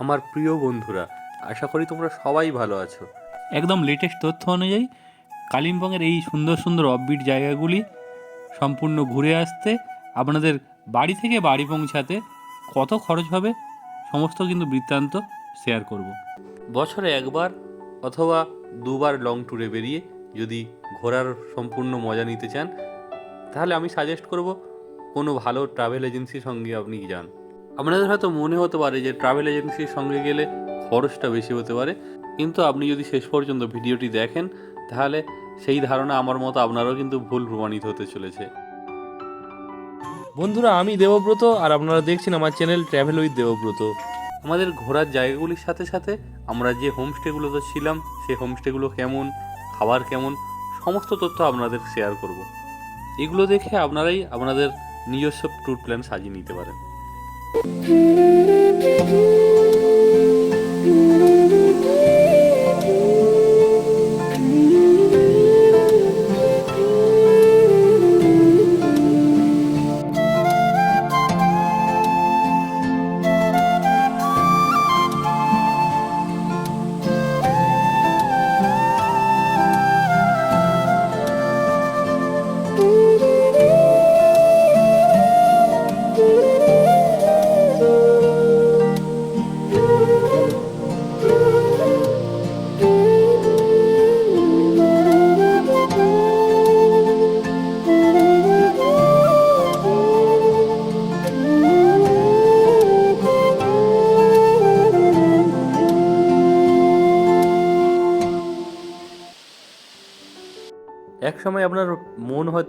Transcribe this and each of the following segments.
আমার প্রিয় বন্ধুরা আশা করি তোমরা সবাই ভালো আছো একদম লেটেস্ট তথ্য অনুযায়ী কালিম্পংয়ের এই সুন্দর সুন্দর অফবিট জায়গাগুলি সম্পূর্ণ ঘুরে আসতে আপনাদের বাড়ি থেকে বাড়ি পৌঁছাতে কত খরচ হবে সমস্ত কিন্তু বৃত্তান্ত শেয়ার করব। বছরে একবার অথবা দুবার লং ট্যুরে বেরিয়ে যদি ঘোরার সম্পূর্ণ মজা নিতে চান তাহলে আমি সাজেস্ট করব কোনো ভালো ট্রাভেল এজেন্সির সঙ্গে আপনি যান আপনাদের হয়তো মনে হতে পারে যে ট্রাভেল এজেন্সির সঙ্গে গেলে খরচটা বেশি হতে পারে। কিন্তু আপনি যদি শেষ পর্যন্ত ভিডিওটি দেখেন তাহলে সেই ধারণা আমার মতো আপনারও কিন্তু ভুল প্রমাণিত হতে চলেছে। বন্ধুরা আমি দেবব্রত আর আপনারা দেখছেন আমার চ্যানেল ট্রাভেল উইথ দেবব্রত। আমাদের ঘোরার জায়গাগুলির সাথে সাথে আমরা যে হোমস্টেগুলোতে ছিলাম সেই হোমস্টেগুলো কেমন খাবার কেমন সমস্ত তথ্য আপনাদের শেয়ার করব। এগুলো দেখে আপনারাই আপনাদের নিজস্ব ট্যুর প্ল্যান সাজিয়ে নিতে পারেন। এক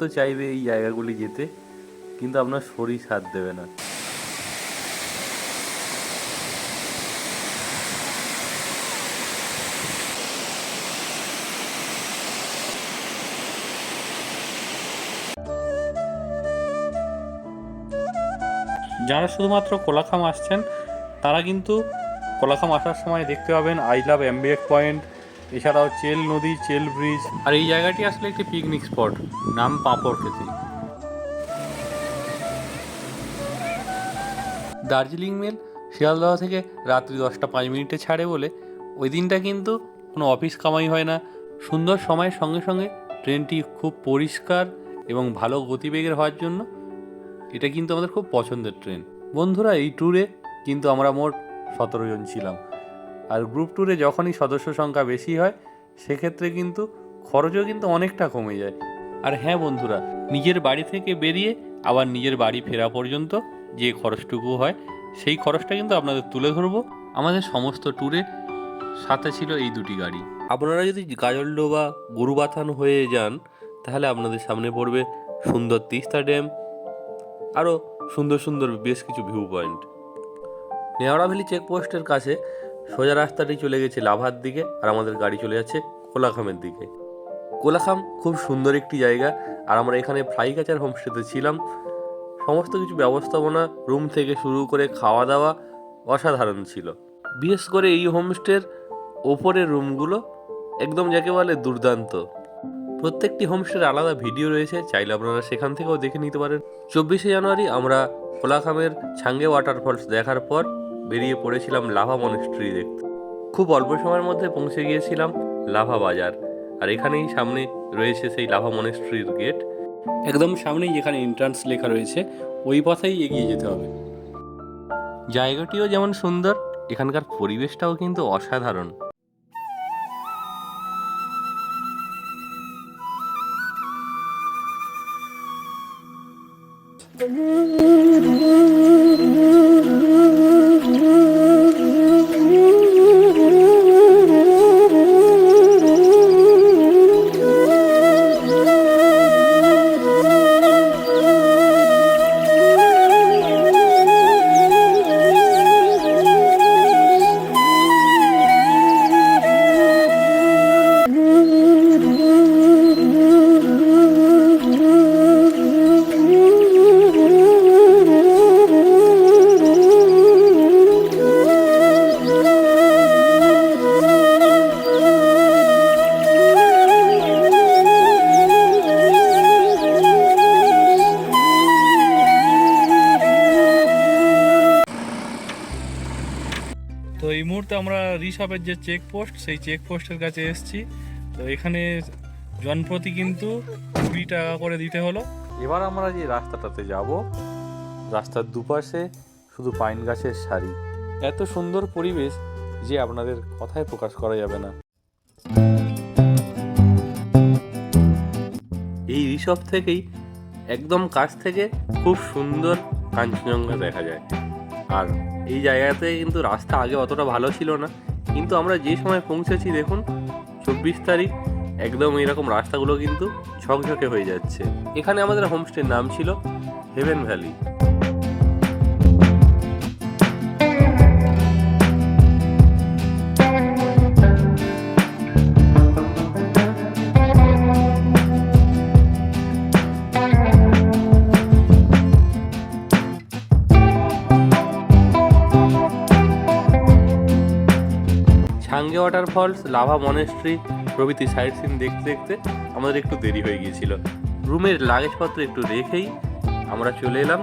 হয়তো চাইবে এই জায়গাগুলি যেতে, কিন্তু আপনার শরীর সাথ দেবে না। যারা শুধুমাত্র কোলাখাম আসছেন, তারা কিন্তু কোলাখাম আসার সময় দেখতে পাবেন, আই লাভ অ্যাম্বিয়েক পয়েন্ট এছাড়াও চেল নদী, চেল ব্রিজ। আর এই জায়গাটি আসলে একটি পিকনিক স্পট নাম পাঁপড় খেতে। দার্জিলিং মেল শিয়ালদহ থেকে রাত্রি দশটা পাঁচ মিনিটে ছাড়ে বলে ওই দিনটা কিন্তু কোনো অফিস কামাই হয় না। সুন্দর সময়ের সঙ্গে সঙ্গে ট্রেনটি খুব পরিষ্কার এবং ভালো গতিবেগের হওয়ার জন্য এটা কিন্তু আমাদের খুব পছন্দের ট্রেন। বন্ধুরা, এই ট্যুরে কিন্তু আমরা মোট সতেরো জন ছিলাম। আর গ্রুপ ট্যুরে যখনই সদস্য সংখ্যা বেশি হয়, সেক্ষেত্রে কিন্তু খরচও কিন্তু অনেকটা কমে যায়। আর হ্যাঁ বন্ধুরা, নিজের বাড়ি থেকে বেরিয়ে আবার নিজের বাড়ি ফেরা পর্যন্ত যে খরচটুকু হয়, সেই খরচটা কিন্তু আপনাদের তুলে ধরবো। আমাদের সমস্ত ট্যুরে সাথে ছিল এই দুটি গাড়ি। আপনারা যদি গাজলডো বা গরুবাথান হয়ে যান, তাহলে আপনাদের সামনে পড়বে সুন্দর তিস্তা ড্যাম, আরও সুন্দর সুন্দর বেশ কিছু ভিউ পয়েন্ট নেওয়ারা ভ্যালি চেকপোস্টের কাছে সোজা রাস্তাটি চলে গেছে লাভার দিকে আর আমাদের গাড়ি চলে যাচ্ছে কোলাখামের দিকে। কোলাখাম খুব সুন্দর একটি জায়গা আর আমরা এখানে ফ্লাই কাচার হোমস্টেতে ছিলাম। সমস্ত কিছু ব্যবস্থাপনা, রুম থেকে শুরু করে খাওয়া দাওয়া অসাধারণ ছিল। বিশেষ করে এই হোমস্টের ওপরের রুমগুলো একদম যাকে বলে দুর্দান্ত। প্রত্যেকটি হোমস্টের আলাদা ভিডিও রয়েছে, চাইলে আপনারা সেখান থেকেও দেখে নিতে পারেন। চব্বিশে জানুয়ারি আমরা কোলাখামের ছাঙ্গে ওয়াটারফলস দেখার পর বেরিয়ে পড়েছিলাম লাভা মনেস্ট্রি দেখতে। খুব অল্প সময়ের মধ্যে পৌঁছে গিয়েছিলাম লাভা বাজার। আর এখানেই সামনে রয়েছে সেই লাভা মনেস্ট্রির গেট একদম সামনেই যেখানে এন্ট্রান্স লেখা রয়েছে, ওই পথেই এগিয়ে যেতে হবে। জায়গাটিও যেমন সুন্দর, এখানকার পরিবেশটাও কিন্তু অসাধারণ। মুহূর্তে আমরা রিসপের যে চেকপোস্ট সেই চেকপোস্টের কাছে এসেছি। তো এখানে জনপ্রতি কিন্তু কুড়ি টাকা করে দিতে হলো। এবার আমরা যে রাস্তাটাতে যাব, রাস্তার দুপাশে শুধু পাইন গাছের সারি। এত সুন্দর পরিবেশ যে আপনাদের কথায় প্রকাশ করা যাবে না। এই রিসব থেকেই একদম কাছ থেকে খুব সুন্দর কাঞ্চনজঙ্ঘা দেখা যায়। আর এই জায়গাতে কিন্তু রাস্তা আগে অতটা ভালো ছিল না। কিন্তু আমরা যে সময় পৌঁছেছি, দেখুন, চব্বিশ তারিখ, একদম এরকম রাস্তাগুলো কিন্তু ঝকঝকে হয়ে যাচ্ছে। এখানে আমাদের হোমস্টের নাম ছিল heaven valley Changey waterfalls Lava monastery প্রভৃতি সাইট সিন দেখতে দেখতে আমাদের একটু দেরি হয়ে গিয়েছিল। রুমের লাগেজপত্র একটু রেখেই আমরা চলে এলাম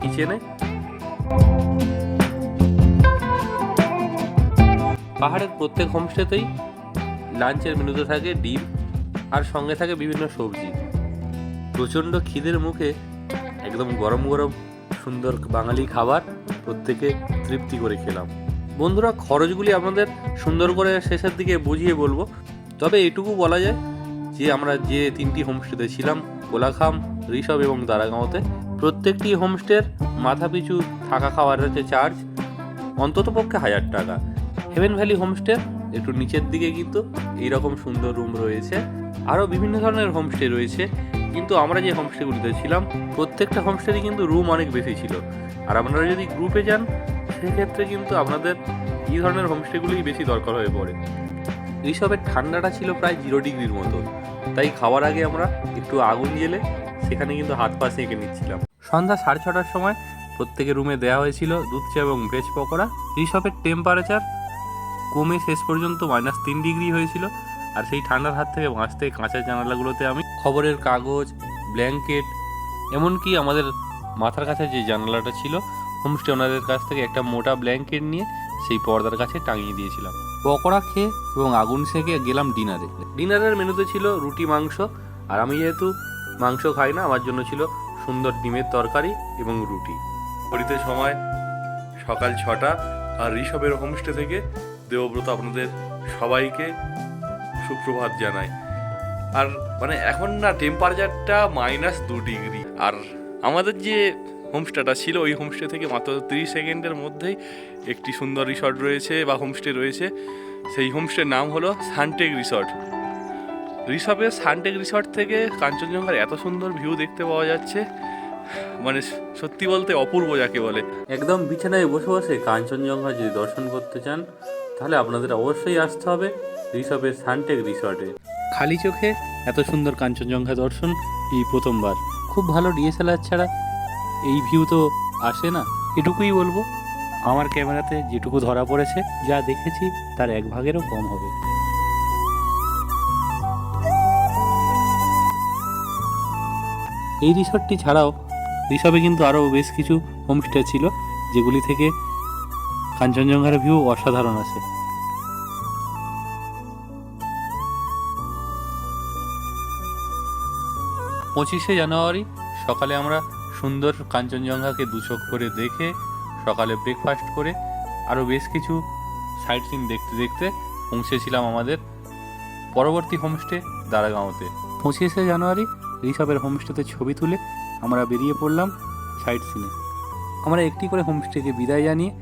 কিচেনে পাহাড়ের প্রত্যেক হোমস্টেতেই লাঞ্চের মেনুতে থাকে ডিম, আর সঙ্গে থাকে বিভিন্ন সবজি। প্রচণ্ড খিদের মুখে একদম গরম গরম সুন্দর বাঙালি খাবার প্রত্যেকে তৃপ্তি করে খেলাম। বন্ধুরা খরচগুলি আপনাদের সুন্দর করে শেষের দিকে বুঝিয়ে বলব। তবে এটুকু বলা যায় যে আমরা যে তিনটি হোমস্টেতে ছিলাম, কোলাখাম, ঋষভ এবং দারাগাঁওতে, প্রত্যেকটি হোমস্টের মাথাপিছু থাকা খাওয়ার হচ্ছে চার্জ অন্তত পক্ষে হাজার টাকা। হেভেন ভ্যালি হোমস্টে একটু নিচের দিকে কিন্তু এইরকম সুন্দর রুম রয়েছে। আরও বিভিন্ন ধরনের হোমস্টে রয়েছে, কিন্তু আমরা যে হোমস্টেগুলিতে ছিলাম, প্রত্যেকটা হোমস্টেরই কিন্তু রুম অনেক বেশি ছিল। আর আপনারা যদি গ্রুপে যান সেক্ষেত্রে কিন্তু আপনাদের এই ধরনের হোমস্টেগুলোই বেশি দরকার হয়ে পড়ে। এইসবের ঠান্ডাটা ছিল প্রায় জিরো ডিগ্রির মতো তাই খাওয়ার আগে আমরা একটু আগুন জেলে সেখানে কিন্তু হাত পা সেঁকে নিচ্ছিলাম। সন্ধ্যা সাড়ে ছটার সময় প্রত্যেকের রুমে দেওয়া হয়েছিল দুধ চা এবং ভেজ পকোড়া। এইসবের টেম্পারেচার কমে শেষ পর্যন্ত মাইনাস তিন ডিগ্রি হয়েছিল। আর সেই ঠান্ডার হাত থেকে বাঁচতে কাঁচা জানালাগুলোতে আমি খবরের কাগজ ব্ল্যাঙ্কেট এমনকি আমাদের মাথার কাছে যে জানালাটা ছিল হোমস্টে ওনাদের কাছ থেকে একটা মোটা ব্ল্যাঙ্কেট নিয়ে সেই পর্দার কাছে টাঙিয়ে দিয়েছিলাম। পকোড়া খেয়ে এবং আগুন সেঁকে গেলাম ডিনারে। ডিনারের মেনুতে ছিল রুটি, মাংস, আর আমি যেহেতু মাংস খাই না, আমার জন্য ছিল সুন্দর ডিমের তরকারি এবং রুটি। ঘড়িতে সময় সকাল ছটা, আর ঋষভের হোমস্টে থেকে দেবব্রত আপনাদের সবাইকে সুপ্রভাত জানায় আর মানে এখন না টেম্পারেচারটা মাইনাস দু ডিগ্রি আর আমাদের যে হোমস্টেটা ছিল ওই হোমস্টে থেকে মাত্র তিরিশ সেকেন্ডের মধ্যেই একটি সুন্দর রিসর্ট রয়েছে বা হোমস্টে রয়েছে। সেই হোমস্টের নাম হলো সানটেক রিসর্ট। ঋষভের সানটেক রিসর্ট থেকে কাঞ্চনজঙ্ঘার এত সুন্দর ভিউ দেখতে পাওয়া যাচ্ছে মানে সত্যি বলতে অপূর্ব যাকে বলে। একদম বিছানায় বসে বসে কাঞ্চনজঙ্ঘা যদি দর্শন করতে চান তাহলে আপনাদের অবশ্যই আসতে হবে ঋষভের সানটেক রিসর্টে। খালি চোখে এত সুন্দর কাঞ্চনজঙ্ঘা দর্শন এই প্রথমবার। খুব ভালো ডিএসএলআর ছাড়া এই ভিউ তো আসে না, এটুকুই বলব। আমার ক্যামেরাতে যেটুকু ধরা পড়েছে, যা দেখেছি, তার এক ভাগেরও কম হবে। এই রিসর্টটি ছাড়াও রিসর্টে কিন্তু আরও বেশ কিছু হোমস্টে ছিল, যেগুলি থেকে কাঞ্চনজঙ্ঘার ভিউ অসাধারণ আছে। পঁচিশে জানুয়ারি, সকালে আমরা সুন্দর কাঞ্চনজঙ্ঘাকে দু চোখ করে দেখে, সকালে ব্রেকফাস্ট করে আরও বেশ কিছু সাইট সিন দেখতে দেখতে পৌঁছেছিলাম আমাদের পরবর্তী হোমস্টে দারাগাঁওতে। পঁচিশে জানুয়ারি ঋষভের হোমস্টেতে ছবি তুলে আমরা বেরিয়ে পড়লাম সাইট সিনে আমরা একটি করে হোমস্টেকে বিদায় জানিয়ে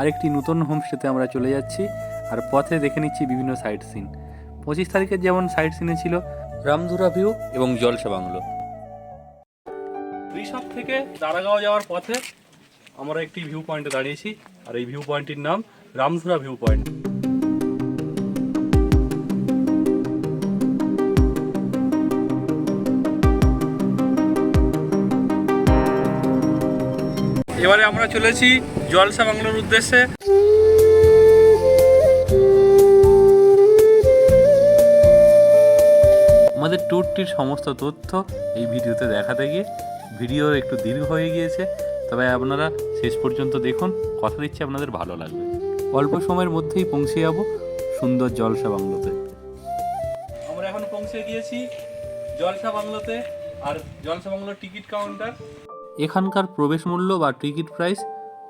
আরেকটি নতুন হোমস্টেতে আমরা চলে যাচ্ছি আর পথে দেখে নিচ্ছি বিভিন্ন সাইট সিন পঁচিশ তারিখের যেমন সাইট সিনে ছিল, রামধুরা ভিউ এবং জলসা বাংলো। ঋষভ থেকে দারাগাঁও যাওয়ার পথে আমরা একটি ভিউ পয়েন্টে দাঁড়িয়েছি, আর এই ভিউ পয়েন্টটির নাম রামধুরা ভিউ পয়েন্ট এবারে আমরা চলেছি জলসা বাংলোর উদ্দেশ্যে। আমাদের ট্যুরটির সমস্ত তথ্য এই ভিডিওতে দেখাতে গিয়ে ভিডিও একটু দীর্ঘ হয়ে গিয়েছে তবে আপনারা শেষ পর্যন্ত দেখুন কথা দিচ্ছি আপনাদের ভালো লাগবে। অল্প সময়ের মধ্যেই পৌঁছে যাব সুন্দর জলসা বাংলোতে। আমরা এখন পৌঁছে গিয়েছি জলসা বাংলোতে আর জলসা বাংলোর টিকিট কাউন্টার। এখানকার প্রবেশ মূল্য বা টিকিট প্রাইস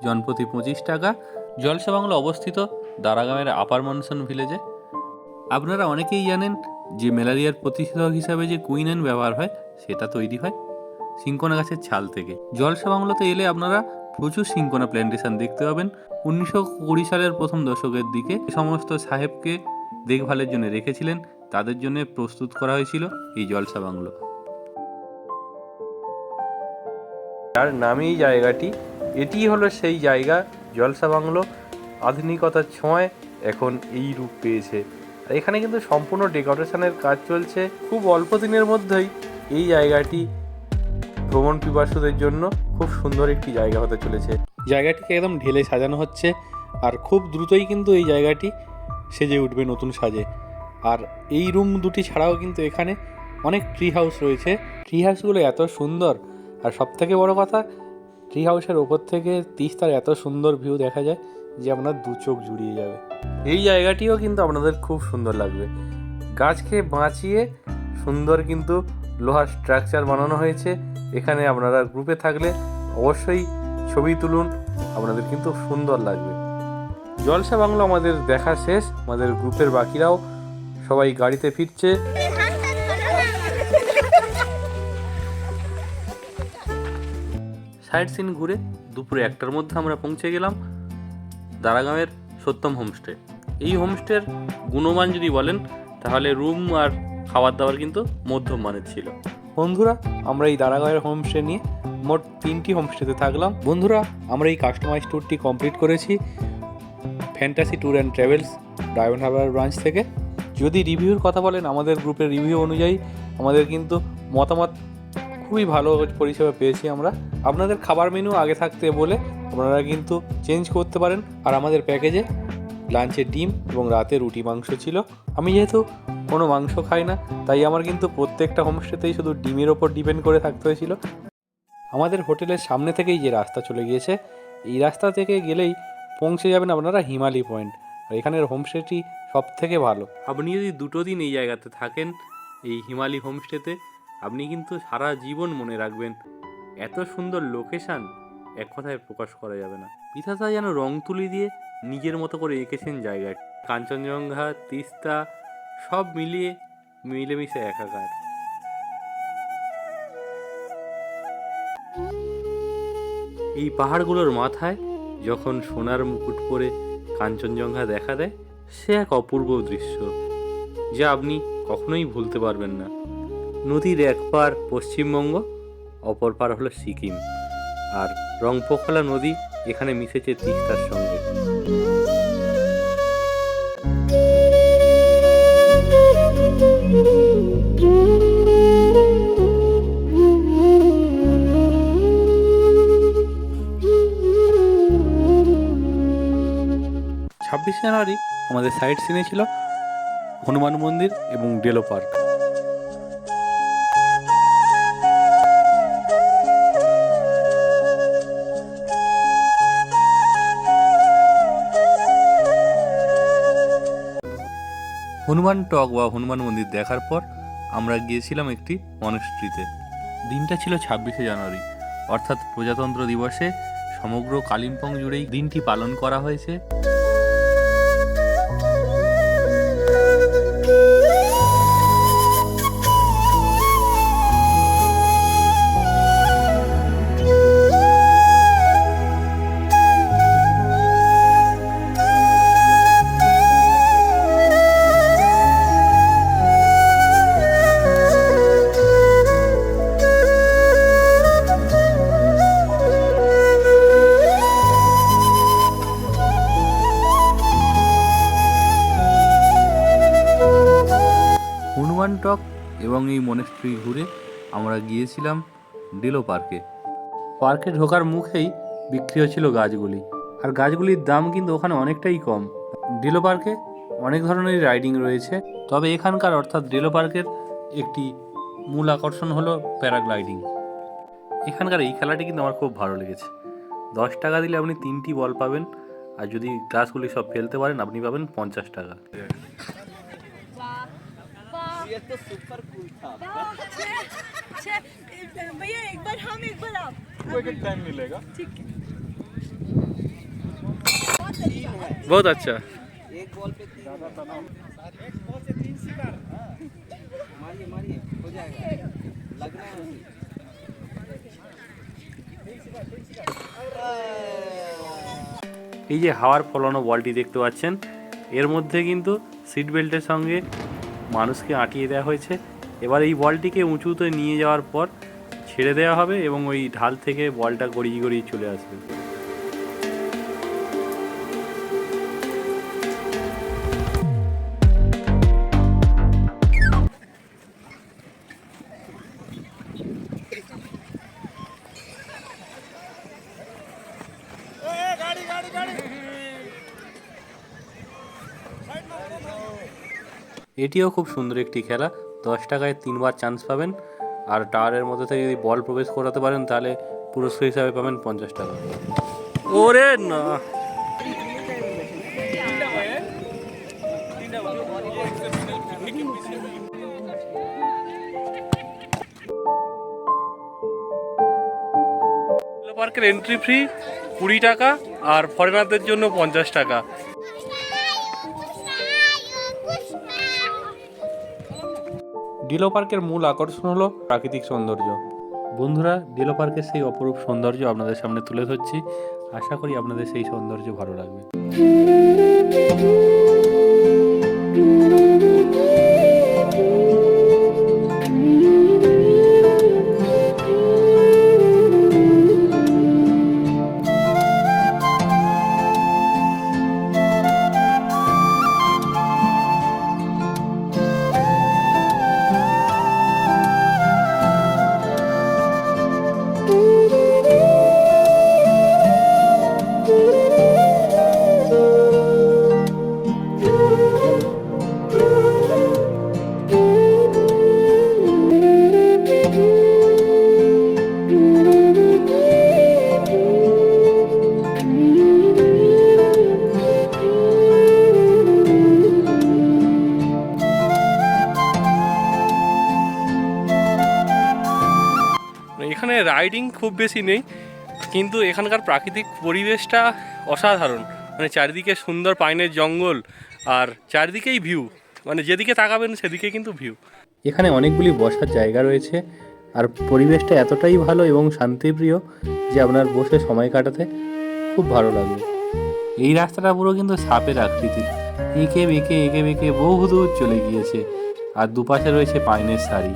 জনপ্রতি পঁচিশ টাকা। জলসা বাংলো অবস্থিত দারাগাঁয়ের আপার মনসন ভিলেজে। আপনারা অনেকেই জানেন যে ম্যালেরিয়ার প্রতিষেধক হিসাবে যে কুইনেন ব্যবহার হয় সেটা তৈরি হয়। সিঙ্কোনা গাছের ছাল থেকে। জলসা বাংলোতে এলে আপনারা প্রচুর সিঙ্কোনা প্ল্যান্টেশন দেখতে পাবেন। উনিশশো কুড়ি সালের প্রথম দশকের দিকে সমস্ত সাহেবকে দেখভালের জন্য রেখেছিলেন। তাদের জন্য প্রস্তুত করা হয়েছিল এই জলসা বাংলো যার নামেই জায়গাটি এটি হলো সেই জায়গা। জলসা বাংলো আধুনিকতার ছোঁয়ায় এখন এই রূপ পেয়েছে। আর এখানে কিন্তু সম্পূর্ণ ডেকোরেশনের কাজ চলছে। খুব অল্প দিনের মধ্যেই এই জায়গাটি ভ্রমণ পিপাসুদের জন্য খুব সুন্দর একটি জায়গা হতে চলেছে। জায়গাটিকে একদম ঢেলে সাজানো হচ্ছে আর খুব দ্রুতই কিন্তু এই জায়গাটি সেজে উঠবে নতুন সাজে। আর এই রুম দুটি ছাড়াও কিন্তু এখানে অনেক ট্রি হাউস রয়েছে। ট্রি হাউসগুলো এত সুন্দর আর সব থেকে বড় কথা ট্রি হাউসের ওপর থেকে তিস্তার এত সুন্দর ভিউ দেখা যায় যে আপনার দু চোখ জুড়িয়ে যাবে। এই জায়গাটিও কিন্তু আপনাদের খুব সুন্দর লাগবে। গাছকে বাঁচিয়ে সুন্দর কিন্তু লোহার স্ট্রাকচার বানানো হয়েছে। এখানে আপনারা গ্রুপে থাকলে অবশ্যই ছবি তুলুন, আপনাদের কিন্তু সুন্দর লাগবে। জলসা বাংলো আমাদের দেখা শেষ, আমাদের গ্রুপের বাকিরাও সবাই গাড়িতে ফিরছে। সাইড সিন ঘুরে দুপুরে একটার মধ্যে আমরা পৌঁছে গেলাম দারাগাঁয়ের সত্যম হোমস্টে। এই হোমস্টের গুণমান যদি বলেন, তাহলে রুম আর খাবার দাবার কিন্তু মধ্যম মানের ছিল। বন্ধুরা, আমরা এই দারাগাঁয়ের হোমস্টে নিয়ে মোট তিনটি হোমস্টেতে থাকলাম। বন্ধুরা, আমরা এই কাস্টমাইজ ট্যুরটি কমপ্লিট করেছি Fantasy Tour and Travels Diamond Harbour branch থেকে। যদি রিভিউর কথা বলেন, আমাদের গ্রুপের রিভিউ অনুযায়ী আমাদের কিন্তু মতামত খুবই ভালো পরিষেবা পেয়েছি আমরা। আপনাদের খাবার মেনু আগে থাকতে বলে আপনারা কিন্তু চেঞ্জ করতে পারেন। আর আমাদের প্যাকেজে লাঞ্চে ডিম এবং রাতে রুটি মাংস ছিল। আমি যেহেতু কোনো মাংস খাই না, তাই আমার কিন্তু প্রত্যেকটা হোমস্টেতেই শুধু ডিমের ওপর ডিপেন্ড করে থাকতে হয়েছিল। আমাদের হোটেলের সামনে থেকেই যে রাস্তা চলে গিয়েছে, এই রাস্তা থেকে গেলেই পৌঁছে যাবেন আপনারা হিমালি পয়েন্ট। আর এখানের হোমস্টেটি সব থেকে ভালো। আপনি যদি দুটো দিন এই জায়গাতে থাকেন, এই হিমালি হোমস্টেতে আপনি কিন্তু সারা জীবন মনে রাখবেন। এত সুন্দর লোকেশান এক কথায় প্রকাশ করা যাবে না। পিতাতা যেন রং তুলি দিয়ে নিজের মতো করে এঁকেছেন জায়গাটি কাঞ্চনজঙ্ঘা, তিস্তা, সব মিলিয়ে মিলেমিশে একাকার। এই পাহাড়গুলোর মাথায় যখন সোনার মুকুট পরে কাঞ্চনজঙ্ঘা দেখা দেয়, সে এক অপূর্ব দৃশ্য, যা আপনি কখনোই ভুলতে পারবেন না। নদীর এক পার পশ্চিমবঙ্গ, অপর পার হলো সিকিম। আর রংপোখলা নদী এখানে মিশেছে তিস্তার সঙ্গে। ছাব্বিশে জানুয়ারি আমাদের সাইট সিনে ছিল হনুমান মন্দির এবং ডেলো পার্ক। হনুমান টক বা হনুমান মন্দির দেখার পর আমরা গিয়েছিলাম একটি মনস্ট্রিতে। দিনটা ছিল ছাব্বিশে জানুয়ারি। অর্থাৎ প্রজাতন্ত্র দিবসে সমগ্র কালিম্পং জুড়েই দিনটি পালন করা হয়েছে। গিয়েছিলাম ডেলো পার্কে। পার্কে ঢোকার মুখেই বিক্রি হচ্ছিল গাছগুলি। আর গাছগুলির দাম কিন্তু ওখানে অনেকটাই কম। ডেলো পার্কে অনেক ধরনের রাইডিং রয়েছে। তবে এখানকার অর্থাৎ ডেলো পার্কের একটি মূল আকর্ষণ হলো প্যারাগ্লাইডিং। এখানকার এই খেলাটি কিন্তু আমার খুব ভালো লেগেছে। দশ টাকা দিলে আপনি তিনটি বল পাবেন। আর যদি গাছগুলি সব ফেলতে পারেন আপনি পাবেন পঞ্চাশ টাকা। तो सुपर कूल था भैया एक बार हम एक बार आप टाइम मिलेगा ठीक है বহুত আচ্ছা एक बॉल पे तीन मारिए मारिए हो जाएगा लगना है उसी এই যে হাওয়ার ফলানো বলটি দেখতে পাচ্ছেন এর মধ্যে কিন্তু সিট বেল্টের সঙ্গে মানুষকে আটিয়ে দেওয়া হয়েছে এবার এই বলটিকে উঁচুতে নিয়ে যাওয়ার পর ছেড়ে দেওয়া হবে এবং ওই ঢাল থেকে বলটা গড়িয়ে গড়িয়ে চলে আসবে। এটিও খুব সুন্দর একটি খেলা। দশ টাকায় তিনবার চান্স পাবেন। আর টাওয়ারের মধ্যে থেকে যদি বল প্রবেশ করাতে পারেন, তাহলে পুরস্কার হিসাবে পাবেন পঞ্চাশ টাকা। ওরে না। পার্কের এন্ট্রি ফ্রি কুড়ি টাকা আর ফরেনারদের জন্য পঞ্চাশ টাকা। ডিলো পার্কের মূল আকর্ষণ হলো প্রাকৃতিক সৌন্দর্য। বন্ধুরা, ডিলো পার্কের সেই অপরূপ সৌন্দর্য আপনাদের সামনে তুলে ধরছি। আশা করি আপনাদের সেই সৌন্দর্য ভালো লাগবে। রাইডিং খুব বেশি নেই কিন্তু এখানকার প্রাকৃতিক পরিবেশটা অসাধারণ। মানে চারিদিকে সুন্দর পাইনের জঙ্গল আর চারিদিকেই ভিউ মানে যেদিকে তাকাবেন সেদিকে কিন্তু ভিউ এখানে অনেকগুলি বসার জায়গা রয়েছে আর পরিবেশটা এতটাই ভালো এবং শান্তিপ্রিয় যে আপনার বসে সময় কাটাতে খুব ভালো লাগবে। এই রাস্তাটা পুরো কিন্তু সাপের আকৃতির এঁকে বেঁকে এঁকে বেঁকে বহু দূর চলে গিয়েছে। আর দুপাশে রয়েছে পাইনের সারি।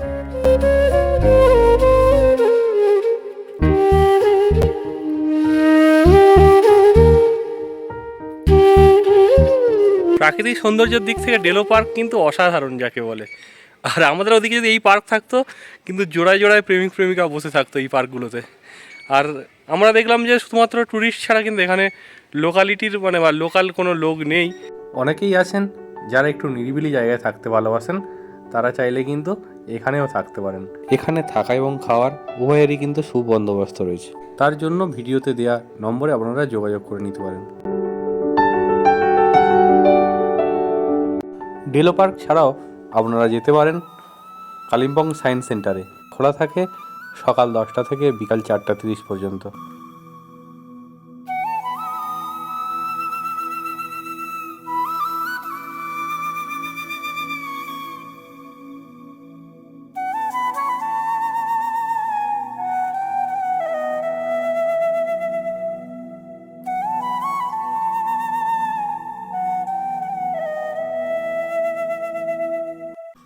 প্রাকৃতিক সৌন্দর্যের দিক থেকে ডেলো পার্ক কিন্তু অসাধারণ যাকে বলে। আর আমাদের ওদিকে যদি এই পার্ক থাকতো কিন্তু জোড়ায় জোড়ায় প্রেমিক প্রেমিকা বসে থাকতো এই পার্কগুলোতে আর আমরা দেখলাম যে শুধুমাত্র ট্যুরিস্ট ছাড়া কিন্তু এখানে লোকালিটির মানে বা লোকাল কোনো লোক নেই। অনেকেই আছেন যারা একটু নিরিবিলি জায়গায় থাকতে ভালোবাসেন তারা চাইলে কিন্তু এখানেও থাকতে পারেন। এখানে থাকা এবং খাওয়ার উভয়েরই কিন্তু সুবন্দোবস্ত রয়েছে। তার জন্য ভিডিওতে দেওয়া নম্বরে আপনারা যোগাযোগ করে নিতে পারেন। ডেলো পার্ক ছাড়াও আপনারা যেতে পারেন কালিম্পং সায়েন্স সেন্টারে। খোলা থাকে সকাল দশটা থেকে বিকাল চারটা তিরিশ পর্যন্ত।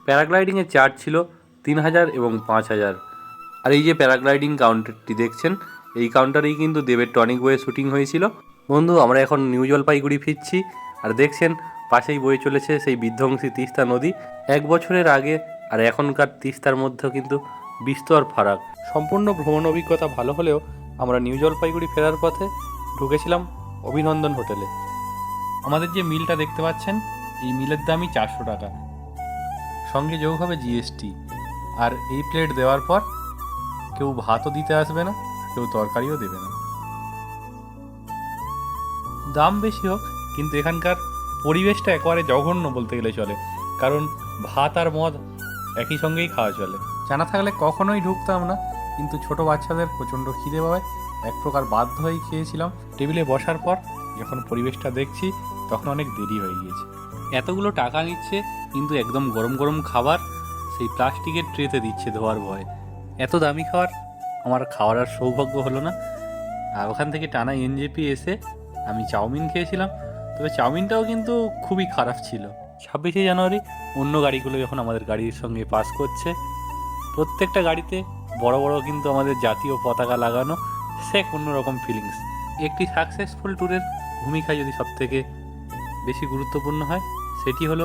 প্যারাগ্লাইডিংয়ের চার্জ ছিল তিন হাজার এবং পাঁচ হাজার আর এই যে প্যারাগ্লাইডিং কাউন্টারটি দেখছেন, এই কাউন্টারেই কিন্তু দেবের টনিক বইয়ে শুটিং হয়েছিল। বন্ধু, আমরা এখন নিউ জলপাইগুড়ি ফিরছি। আর দেখছেন, পাশেই বয়ে চলেছে সেই বিধ্বংসী তিস্তা নদী। এক বছরের আগে আর এখনকার তিস্তার মধ্যেও কিন্তু বিস্তর ফারাক। সম্পূর্ণ ভ্রমণ অভিজ্ঞতা ভালো হলেও আমরা নিউ জলপাইগুড়ি ফেরার পথে ঢুকেছিলাম অভিনন্দন হোটেলে। আমাদের যে মিলটা দেখতে পাচ্ছেন, এই মিলের দামই চারশো টাকা। সঙ্গে যোগ হবে জিএসটি আর এই প্লেট দেওয়ার পর কেউ ভাতও দিতে আসবে না, কেউ তরকারিও দেবে না। দাম বেশি হোক, কিন্তু এখানকার পরিবেশটা একেবারে জঘন্য বলতে গেলে চলে। কারণ ভাত আর মদ একই সঙ্গেই খাওয়া চলে। জানা থাকলে কখনোই ঢুকতাম না, কিন্তু ছোট বাচ্চাদের প্রচণ্ড খিদে পাওয়ায় এক প্রকার বাধ্য হয়ে খেয়েছিলাম। টেবিলে বসার পর যখন পরিবেশটা দেখছি, তখন অনেক দেরি হয়ে গিয়েছে। এতগুলো টাকা নিচ্ছে, কিন্তু একদম গরম গরম খাবার সেই প্লাস্টিকের ট্রেতে দিচ্ছে ধোয়ার ভয়। এত দামি খাবার? আমার খাওয়ার আর সৌভাগ্য হলো না। আর ওখান থেকে টানা এনজেপি এসে আমি চাউমিন খেয়েছিলাম। তবে চাউমিনটাও কিন্তু খুবই খারাপ ছিল। ছাব্বিশে জানুয়ারি অন্য গাড়িগুলো যখন আমাদের গাড়ির সঙ্গে পাস করছে। প্রত্যেকটা গাড়িতে বড় বড় কিন্তু আমাদের জাতীয় পতাকা লাগানো সে এক অন্যরকম ফিলিংস একটি সাকসেসফুল ট্যুরের ভূমিকা যদি সবথেকে বেশি গুরুত্বপূর্ণ হয়, সেটি হলো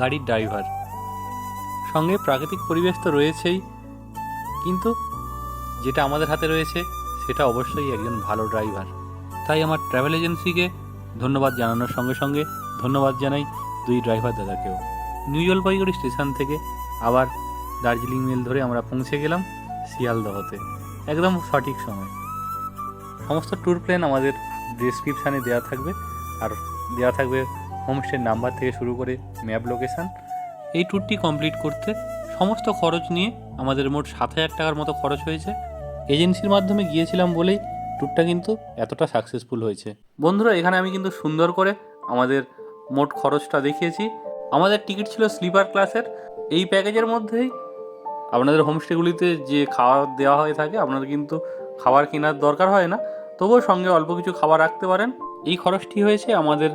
গাড়ির ড্রাইভার। সঙ্গে প্রাকৃতিক পরিবেশ তো রয়েছেই, কিন্তু যেটা আমাদের হাতে রয়েছে, সেটা অবশ্যই একজন ভালো ড্রাইভার। তাই আমার ট্রাভেল এজেন্সিকে ধন্যবাদ জানানোর সঙ্গে সঙ্গে ধন্যবাদ জানাই দুই ড্রাইভার দাদাকেও। নিউ জলপাইগুড়ি স্টেশন থেকে আবার দার্জিলিং মেল ধরে আমরা পৌঁছে গেলাম শিয়ালদহতে, একদম সঠিক সময়। সমস্ত ট্যুর প্ল্যান আমাদের ডিসক্রিপশানে দেওয়া থাকবে, আর দেওয়া থাকবে হোমস্টের নাম্বার থেকে শুরু করে ম্যাপ লোকেশান, এই ট্যুরটি কমপ্লিট করতে সমস্ত খরচ নিয়ে আমাদের মোট সাত হাজার টাকার মতো খরচ হয়েছে। এজেন্সির মাধ্যমে গিয়েছিলাম বলেই ট্যুরটা কিন্তু এতটা সাকসেসফুল হয়েছে। বন্ধুরা, এখানে আমি কিন্তু সুন্দর করে আমাদের মোট খরচটা দেখিয়েছি। আমাদের টিকিট ছিল স্লিপার ক্লাসের। এই প্যাকেজের মধ্যেই আপনাদের হোমস্টেগুলিতে যে খাওয়া দেওয়া হয়ে থাকে, আপনাদের কিন্তু খাবার কেনার দরকার হয় না। তবুও সঙ্গে অল্প কিছু খাবার রাখতে পারেন। এই খরচটি হয়েছে আমাদের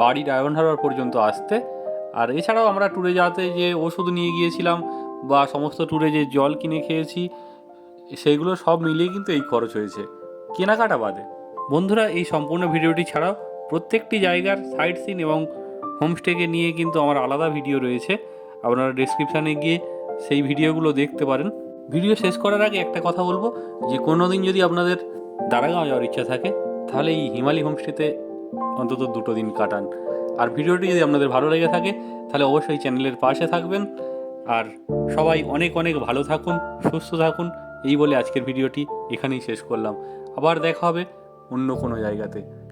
বাড়ি হারবার পর্যন্ত আসতে। আর এছাড়াও আমরা ট্যুরে যাতে যে ওষুধ নিয়ে গিয়েছিলাম বা সমস্ত ট্যুরে যে জল কিনে খেয়েছি সেইগুলো সব মিলিয়ে কিন্তু এই খরচ হয়েছে। কেনাকাটা বাদে। বন্ধুরা, এই সম্পূর্ণ ভিডিওটি ছাড়াও প্রত্যেকটি জায়গার সাইট সিন এবং হোমস্টেকে নিয়ে কিন্তু আমার আলাদা ভিডিও রয়েছে। আপনারা ডিসক্রিপশানে গিয়ে সেই ভিডিওগুলো দেখতে পারেন। ভিডিও শেষ করার আগে একটা কথা বলব, যে কোনো দিন যদি আপনাদের দাঁড়াগাঁও যাওয়ার ইচ্ছা থাকে, তাহলে এই হিমালি হোমস্টেতে অন্তত দুটো দিন কাটান। আর ভিডিওটি যদি আপনাদের ভালো লেগে থাকে, তাহলে অবশ্যই চ্যানেলের পাশে থাকবেন। আর সবাই অনেক অনেক ভালো থাকুন, সুস্থ থাকুন। এই বলে আজকের ভিডিওটি এখানেই শেষ করলাম। আবার দেখা হবে অন্য কোনো জায়গাতে।